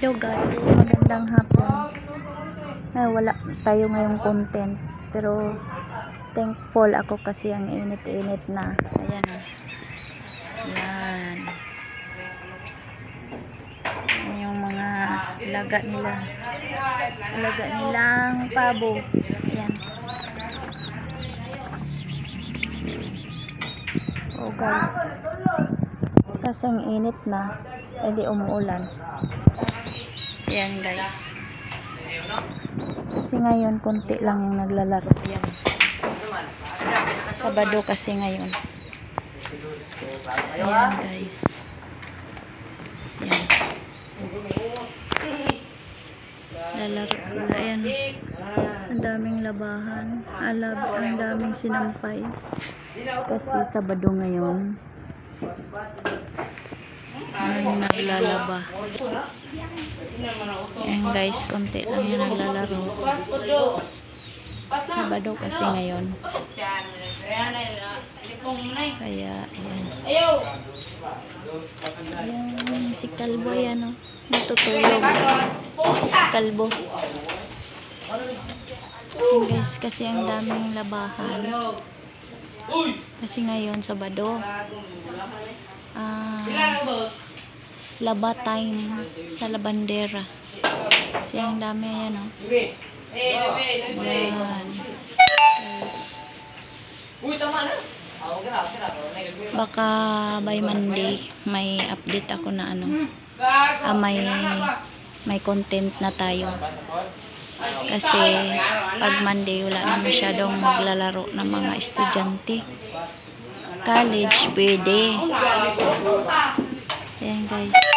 Hello guys, magandang hapon. Ay, wala tayo ngayong content. Pero thankful ako kasi ang init-init na. Ayan o. Ayan. Ayan yung mga laga nila. Laga nilang pabo. Ayan. Oh guys. Kasi ang init na. Hindi umuulan. Ayan guys. Kasi ngayon, konti lang yung naglalaro. Ayan. Sabado kasi ngayon. Ayan guys. Ayan. Lalaro. Ayan. Ang daming labahan. Alab, ang daming sinampay. Kasi Sabado ngayon. Ay, naglalaba. Ayan guys, konti lang yung naglalaro. Sabado kasi ngayon. Kaya, ayan. Ayan, si Kalbo yan, oh. Natutulog. Si Kalbo. Ayan guys, kasi ang daming labahan. Kasi ngayon, Sabado. Ah, laba time sa labandera. Kasi ang dami, ayan, oh. Ayan. Baka by Monday may update ako na ano. Ah, may may content na tayo. Kasi pag Monday wala na masyadong maglalaro ng mga estudyante. College, pwede. Ayan guys.